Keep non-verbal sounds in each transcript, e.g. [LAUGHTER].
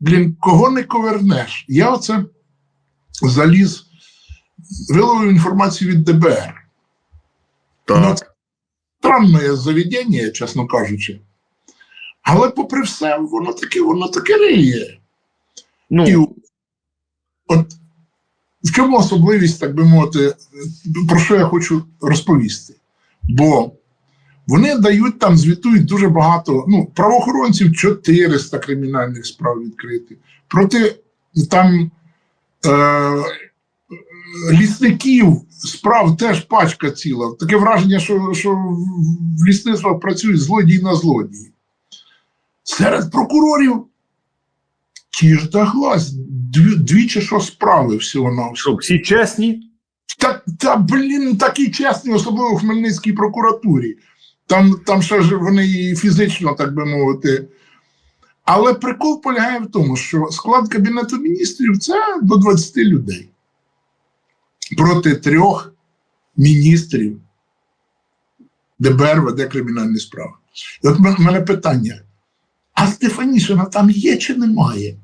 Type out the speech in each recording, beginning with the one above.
блін, кого не ковернеш. Я оце заліз, виловив інформацію від ДБР. Ну, це странне заведення, чесно кажучи. Але, попри все, воно таке, воно таке риє. Ну, І от в чому особливість, так би мовити, про що я хочу розповісти? Бо вони дають там, звітують дуже багато. Ну, правоохоронців 400 кримінальних справ відкрити. Проти там е, лісників справ теж пачка ціла. Таке враження, що, що в лісництвах працюють злодій на злодії. Серед прокурорів ті ж та глас, дві, дві чи що справи всього на що, всі чесні? та, та блін, такі чесні, особливо в Хмельницькій прокуратурі. Там, там ще ж вони і фізично, так би мовити. Але прикол полягає в тому, що склад Кабінету міністрів це до 20 людей проти трьох міністрів ДБР веде кримінальні справи. І от в мене питання: а Стефанішина там є чи немає?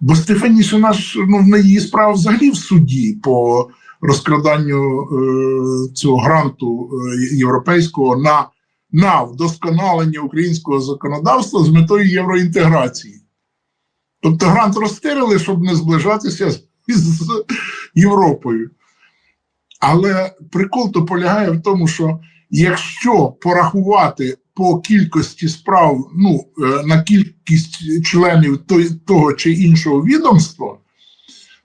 Бо Стефанішина ж ну, в неї справа взагалі в суді по розкраданню е, цього гранту е, європейського на, на вдосконалення українського законодавства з метою євроінтеграції. Тобто грант розтирили, щоб не зближатися з, з Європою. Але прикол то полягає в тому, що якщо порахувати по кількості справ ну, е, на кількість членів того чи іншого відомства,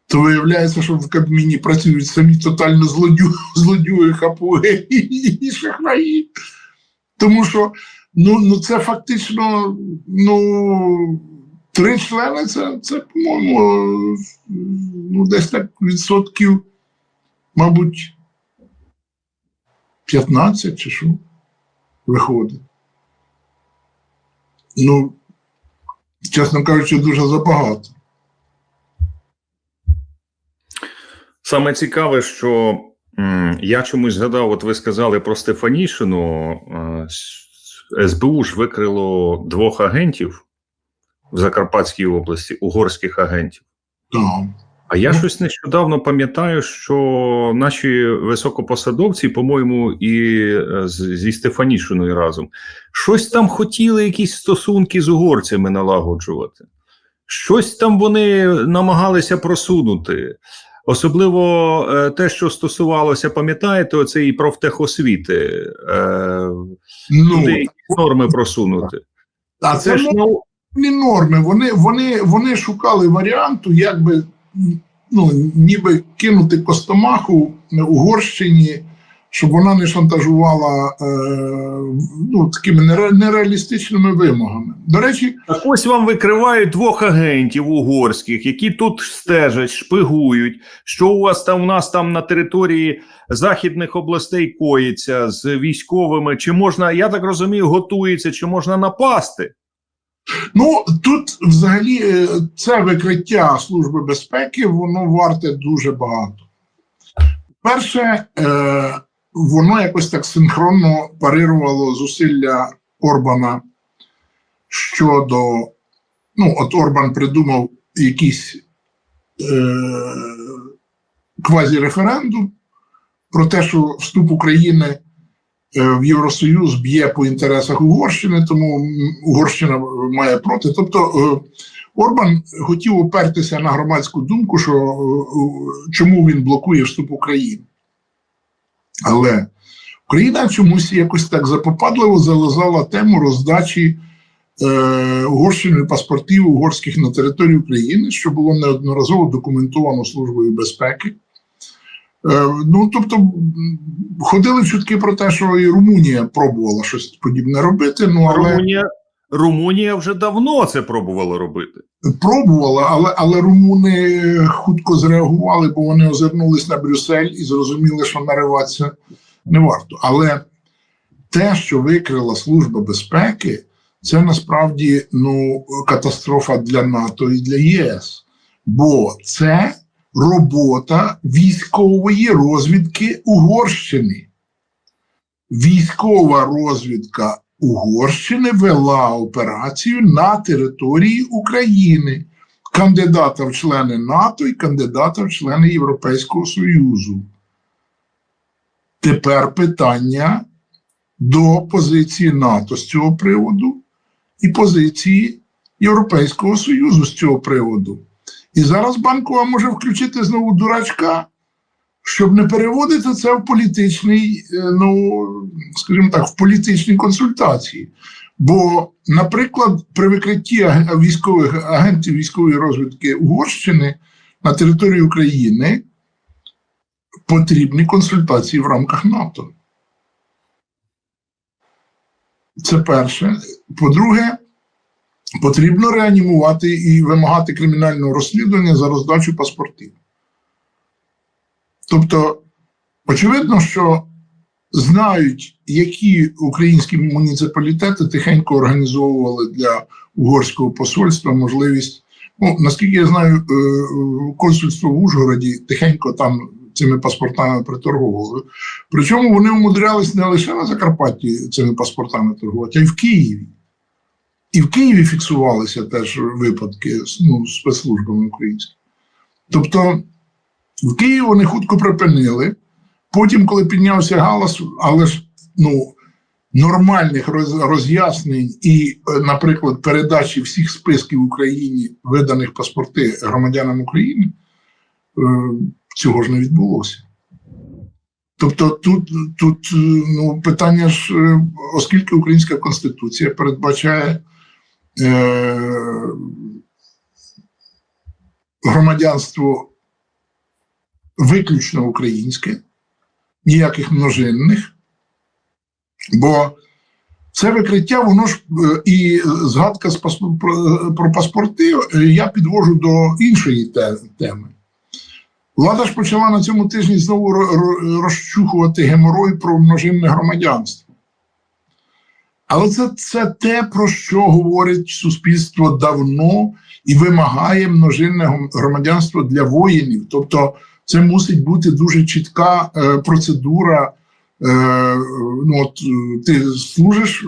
то виявляється, що в Кабміні працюють самі тотально злодю, [LAUGHS] злодюги, хапуги і шахраї. Тому що ну, ну це фактично ну, три члени це, це по-моєму, ну, десь так відсотків, мабуть, 15 чи що виходить. Ну, чесно кажучи, дуже забагато. Саме цікаве, що я чомусь згадав, от ви сказали про Стефанішину. СБУ ж викрило двох агентів в Закарпатській області, угорських агентів. Так. А я щось нещодавно пам'ятаю, що наші високопосадовці, по-моєму, і е, зі Стефанішиною разом щось там хотіли, якісь стосунки з угорцями налагоджувати. Щось там вони намагалися просунути. Особливо е, те, що стосувалося, пам'ятаєте, оцеї профтехосвіти, е, Ну, норми просунути. а Це це ж ну, не норми. Вони, вони, вони шукали варіанту, як би ну, ніби кинути Костомаху Угорщині, щоб вона не шантажувала е, ну, такими нере- нереалістичними вимогами. До речі, Так ось вам викривають двох агентів угорських, які тут стежать, шпигують, що у вас там у нас там на території західних областей коїться з військовими. Чи можна, я так розумію, готується, чи можна напасти? Ну тут взагалі е, це викриття Служби безпеки, воно варте дуже багато. Перше, е, воно якось так синхронно парирувало зусилля Орбана щодо. Ну, от Орбан придумав якийсь е, квазіреферендум про те, що вступ України е, в Євросоюз б'є по інтересах Угорщини, тому Угорщина має проти. Тобто е, Орбан хотів опертися на громадську думку, що е, чому він блокує вступ України. Але Україна чомусь якось так запопадливо залазала тему роздачі е, Угорщиною паспортів угорських на території України, що було неодноразово документовано Службою безпеки. Е, ну, тобто, ходили чутки про те, що і Румунія пробувала щось подібне робити. Ну, але Румунія, Румунія вже давно це пробувала робити. пробувала, але, але румуни хутко зреагували, бо вони озирнулись на Брюссель і зрозуміли, що нариватися не варто. Але те, що викрила Служба безпеки, це насправді ну, катастрофа для НАТО і для ЄС. Бо це робота військової розвідки Угорщини. Військова розвідка Угорщини вела операцію на території України, кандидата в члени НАТО і кандидата в члени Європейського Союзу. Тепер питання до позиції НАТО з цього приводу і позиції Європейського Союзу з цього приводу. І зараз банкова може включити знову дурачка, щоб не переводити це в політичний, е, ну скажімо так, в політичні консультації. Бо, наприклад, при викритті військових агентів військової розвідки Угорщини на території України потрібні консультації в рамках НАТО. Це перше. По-друге, потрібно реанімувати і вимагати кримінального розслідування за роздачу паспортів. Тобто, очевидно, що знають, які українські муніципалітети тихенько організовували для угорського посольства можливість. Ну, наскільки я знаю, е, консульство в Ужгороді тихенько там цими паспортами приторговували. Причому вони умудрялись не лише на Закарпатті цими паспортами торгувати, а й в Києві. І в Києві фіксувалися теж випадки ну, спецслужбами українськими. Тобто в Києві вони хутко припинили. Потім, коли піднявся галас, але ж ну, нормальних роз'яснень і, е, наприклад, передачі всіх списків в Україні виданих паспорти громадянам України, е, цього ж не відбулося. Тобто тут, тут е, ну, питання ж, оскільки Українська Конституція передбачає е, громадянство виключно українське, ніяких множинних, бо це викриття, воно ж е, і згадка про, паспорти е, я підвожу до іншої теми. Влада ж почала на цьому тижні знову ро- ро- розчухувати геморой про множинне громадянство. Але це, це те, про що говорить суспільство давно і вимагає множинне громадянство для воїнів. Тобто, це мусить бути дуже чітка е, процедура. Е, ну, от, е, ти служиш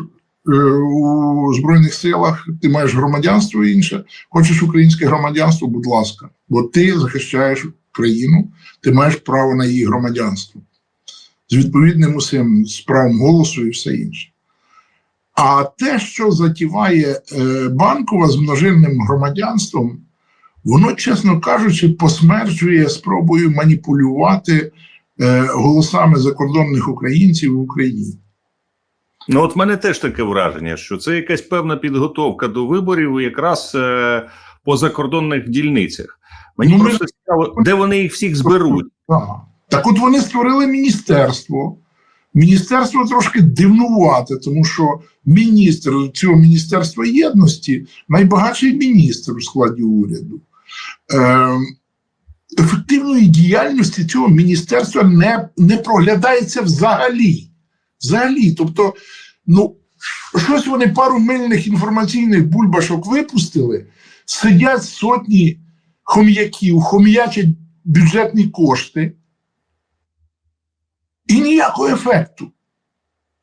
е, у Збройних силах, ти маєш громадянство інше, хочеш українське громадянство, будь ласка, бо ти захищаєш країну, ти маєш право на її громадянство з відповідним усім з правом голосу і все інше. А те, що затіває е, банкова з множинним громадянством, воно, чесно кажучи, посмерджує спробою маніпулювати е, голосами закордонних українців в Україні. Ну, от в мене теж таке враження, що це якась певна підготовка до виборів якраз е, по закордонних дільницях. Мені Ну, просто цікаво, де вони їх всіх зберуть. Так. так от вони створили міністерство. Міністерство трошки дивнувате, тому що міністр цього міністерства єдності найбагатший міністр у складі уряду. Е, ефективної діяльності цього міністерства не, не проглядається взагалі. Взагалі. Тобто, ну, щось вони пару мильних інформаційних бульбашок випустили, сидять сотні хом'яків, хом'ячать бюджетні кошти. І ніякого ефекту.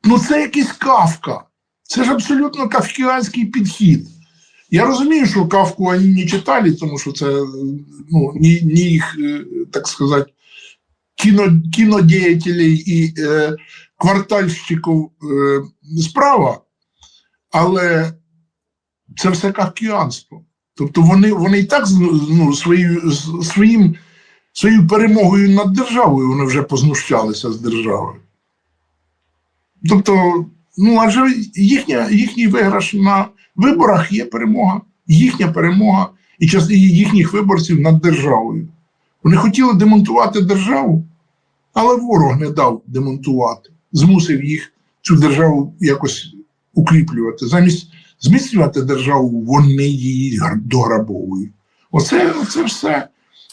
Ну, це якийсь кавка. Це ж абсолютно кавкіанський підхід. Я розумію, що кавку вони не читали, тому що це ну, ні, ні їх, е, так сказати, кіно, кінодіятелей і е, квартальщиків е, справа, але це все кавкіанство. Тобто вони, вони і так ну, свою, своїм своєю перемогою над державою вони вже познущалися з державою. Тобто, ну адже їхня, їхній виграш на виборах є перемога, їхня перемога і час- їхніх виборців над державою. Вони хотіли демонтувати державу, але ворог не дав демонтувати, змусив їх цю державу якось укріплювати. Замість зміцнювати державу, вони її дограбовують. Оце, оце все.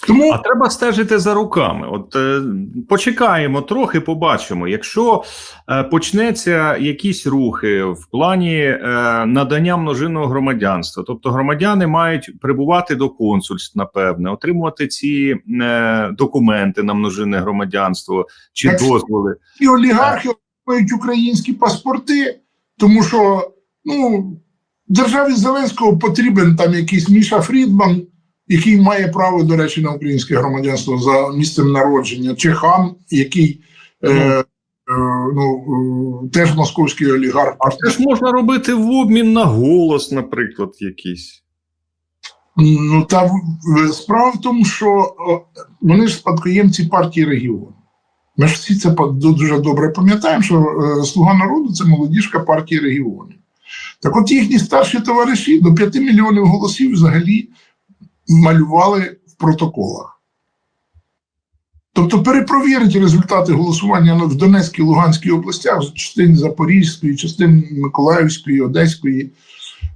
Тому А треба стежити за руками. От е, почекаємо трохи, побачимо. Якщо е, почнеться якісь рухи в плані е, надання множинного громадянства, тобто громадяни мають прибувати до консульств, напевне, отримувати ці е, документи на множинне громадянство чи Так. дозволи. і олігархи мають українські паспорти, Тому що ну, державі Зеленського потрібен там якийсь Міша Фрідман, який має право, до речі, на українське громадянство за місцем народження, чи хан, який е, е, ну, е, теж московський олігарх. А це ж можна робити в обмін на голос, наприклад, якийсь. Ну та справа в тому, що вони ж спадкоємці партії регіону. Ми ж всі це дуже добре пам'ятаємо, що е, Слуга народу це молодіжка партії регіонів. Так от їхні старші товариші до 5 мільйонів голосів взагалі малювали в протоколах. Тобто перепровірити результати голосування в Донецькій Луганській областях, в частині Запорізької, частині Миколаївської, Одеської,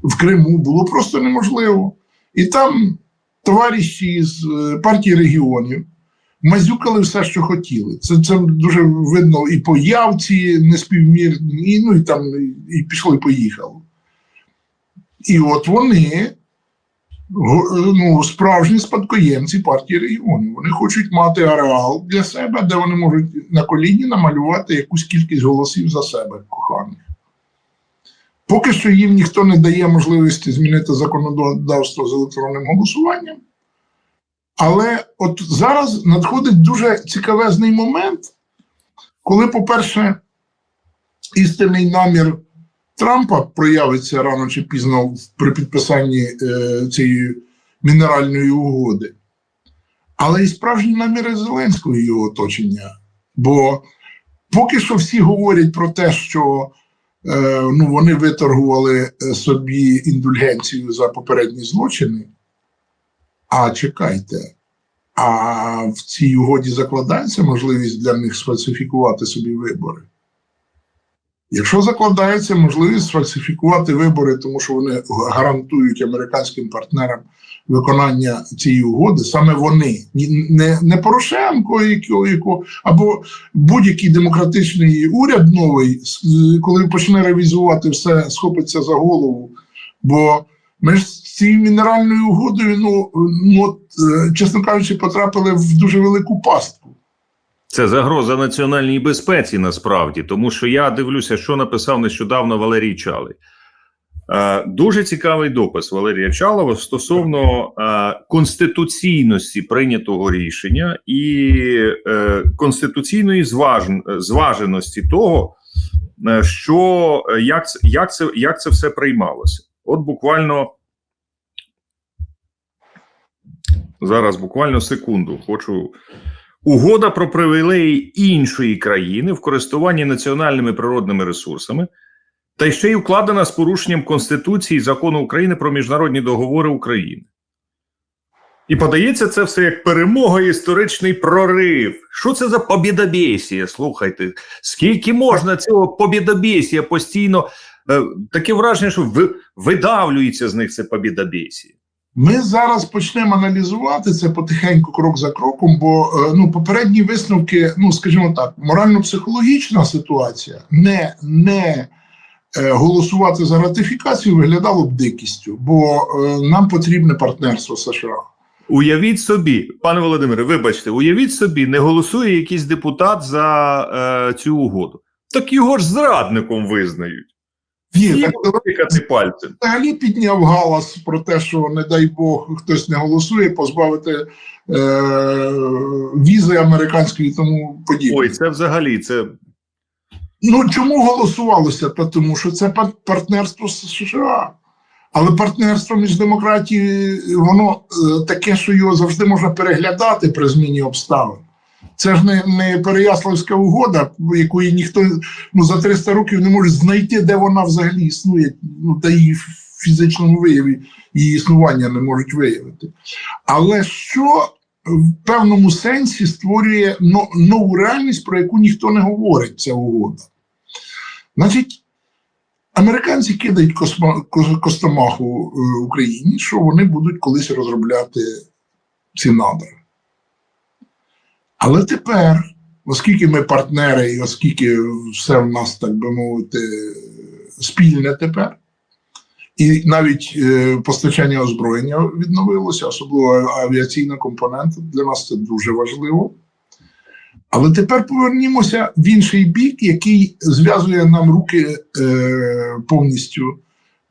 в Криму було просто неможливо. І там товариші з е, партії регіонів мазюкали все, що хотіли. Це, це дуже видно і по явці неспівмірні, ну і там і пішло, і поїхало. І от вони ну, справжні спадкоємці партії регіонів. Вони хочуть мати ареал для себе, де вони можуть на коліні намалювати якусь кількість голосів за себе, коханих. Поки що їм ніхто не дає можливості змінити законодавство з електронним голосуванням. Але от зараз надходить дуже цікавезний момент, коли, по-перше, істинний намір Трампа проявиться рано чи пізно при підписанні е, цієї мінеральної угоди, але і справжні наміри Зеленського і його оточення. Бо поки що всі говорять про те, що е, ну, вони виторгували е, собі індульгенцію за попередні злочини. А чекайте, а в цій угоді закладається можливість для них сфальсифікувати собі вибори. Якщо закладається можливість сфальсифікувати вибори, тому що вони гарантують американським партнерам виконання цієї угоди, саме вони, не, не Порошенко, якого, якого, або будь-який демократичний уряд новий, коли почне ревізувати все, схопиться за голову. Бо ми ж з цією мінеральною угодою, ну, ну е, чесно кажучи, потрапили в дуже велику пастку. Це загроза національній безпеці насправді, тому що я дивлюся, що написав нещодавно Валерій Чалий. Е, дуже цікавий допис Валерія Чалова стосовно е, конституційності прийнятого рішення і е, конституційної зважен, зваженості того, що як, як, це, як це все приймалося. От буквально зараз буквально секунду хочу Угода про привілеї іншої країни в користуванні національними природними ресурсами, та ще й укладена з порушенням Конституції і закону України про міжнародні договори України. І подається це все як перемога, історичний прорив. Що це за побідобєсія? Слухайте, скільки можна цього побідобєсія постійно е, таке враження, що видавлюється з них це побідобєсія. Ми зараз почнемо аналізувати це потихеньку, крок за кроком, бо е, ну, попередні висновки, ну скажімо так, морально-психологічна ситуація не, не е, голосувати за ратифікацію виглядало б дикістю, бо е, нам потрібне партнерство США. Уявіть собі, пане Володимире, вибачте, уявіть собі, не голосує якийсь депутат за е, цю угоду. Так його ж зрадником визнають. Тикати пальцем. взагалі підняв галас про те, що не дай Бог хтось не голосує, позбавити е, візи американської і тому подібне. Ой, це взагалі це Ну чому голосувалося? Та тому що це партнерство з США. Але партнерство між демократією, воно е, таке, що його завжди можна переглядати при зміні обставин. Це ж не, не Переяславська угода, якої ніхто ну, за 300 років не може знайти, де вона взагалі існує, ну, та її в фізичному вияві її існування не можуть виявити. Але що в певному сенсі створює но- нову реальність, про яку ніхто не говорить, ця угода. Значить, американці кидають космо, костомаху е, Україні, що вони будуть колись розробляти ці надра. Але тепер, оскільки ми партнери, і оскільки все в нас, так би мовити, спільне тепер, і навіть е, постачання озброєння відновилося, особливо авіаційна компонента. Для нас це дуже важливо. Але тепер повернімося в інший бік, який зв'язує нам руки е, повністю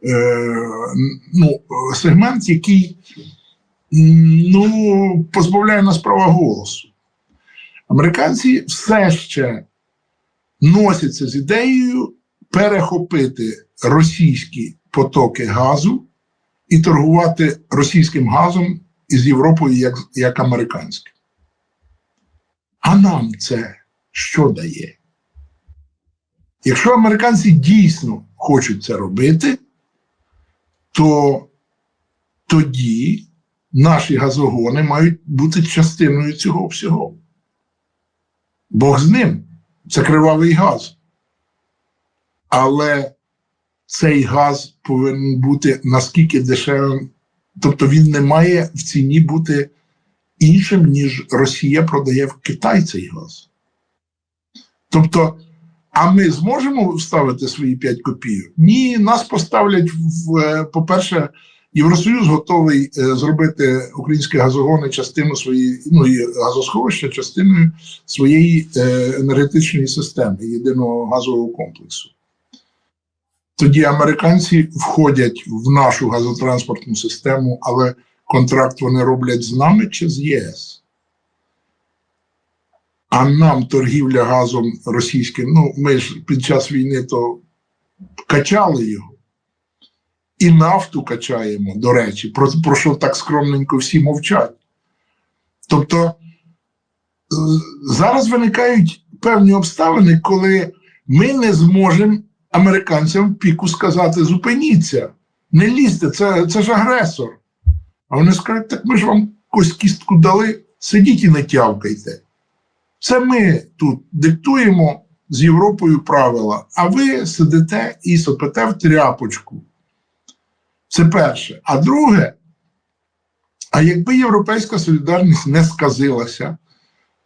е, ну, сегмент, який ну, позбавляє нас права голосу. Американці все ще носяться з ідеєю перехопити російські потоки газу і торгувати російським газом із Європою як, як американським. А нам це що дає? Якщо американці дійсно хочуть це робити, то тоді наші газогони мають бути частиною цього всього. Бог з ним. Це кривавий газ. Але цей газ повинен бути наскільки дешевим, тобто він не має в ціні бути іншим, ніж Росія продає в Китай цей газ. Тобто, а ми зможемо вставити свої 5 копійок? Ні, нас поставлять в, е, по-перше, Євросоюз готовий е, зробити українські газогони частину своєї, ну газосховища частиною своєї е, енергетичної системи, єдиного газового комплексу. Тоді американці входять в нашу газотранспортну систему, але контракт вони роблять з нами чи з ЄС. А нам торгівля газом російським, ну ми ж під час війни то качали його. І нафту качаємо, до речі, про, про що так скромненько всі мовчать. Тобто е, зараз виникають певні обставини, коли ми не зможемо американцям в піку сказати: зупиніться, не лізьте, це, це ж агресор. А вони скажуть, так ми ж вам якусь кістку дали, сидіть і не тявкайте. Це ми тут диктуємо з Європою правила, а ви сидите і сопите в тряпочку. Це перше. А друге, а якби Європейська солідарність не сказилася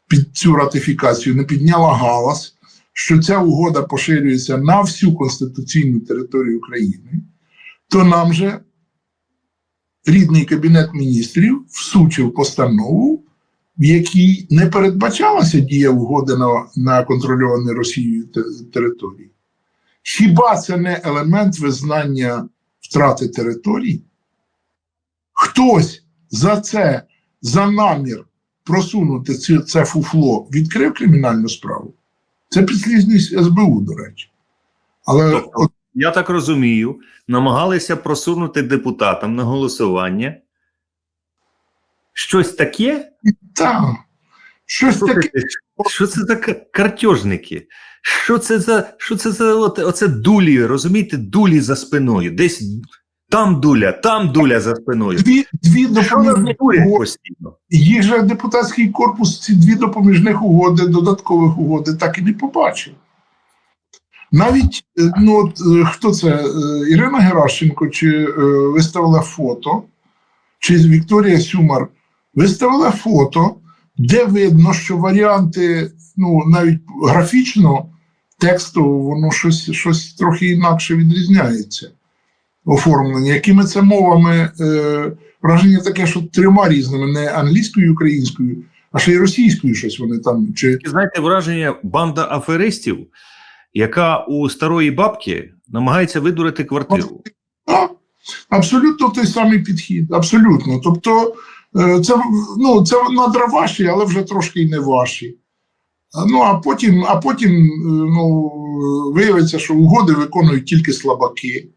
під цю ратифікацію, не підняла галас, що ця угода поширюється на всю конституційну територію України, то нам же рідний кабінет міністрів всучив постанову, в якій не передбачалася дія угоди на, на контрольованій Росією території. Хіба це не елемент визнання втрати територій? Хтось за це, за намір просунути це, це фуфло, відкрив кримінальну справу. Це підслідність СБУ, до речі. Але Тобто, от, Я так розумію, намагалися просунути депутатам на голосування. Щось таке? та, щось таке. Що це за ка- картежники? Що це за що це за от, оце дулі, розумієте, дулі за спиною? Десь там дуля, там дуля за спиною. Дві, дві допоміжних угоди. Їх же депутатський корпус ці дві допоміжних угоди, додаткових угоди, так і не побачив. Навіть е, ну, от, е, хто це? е, Ірина Геращенко чи е, виставила фото, чи Вікторія Сюмар виставила фото, де видно, що варіанти, ну, навіть графічно, текстово, воно щось, щось трохи інакше відрізняється. Оформлення. Якими це мовами? Е, враження таке, що трьома різними, не англійською українською, а ще й російською щось вони там. Чи Знаєте, враження банда аферистів, яка у старої бабки намагається видурити квартиру. А, абсолютно той самий підхід. Абсолютно. Тобто, це, ну, це надра ваші, але вже трошки й не ваші. Ну, а потім, а потім е, ну, виявиться, що угоди виконують тільки слабаки.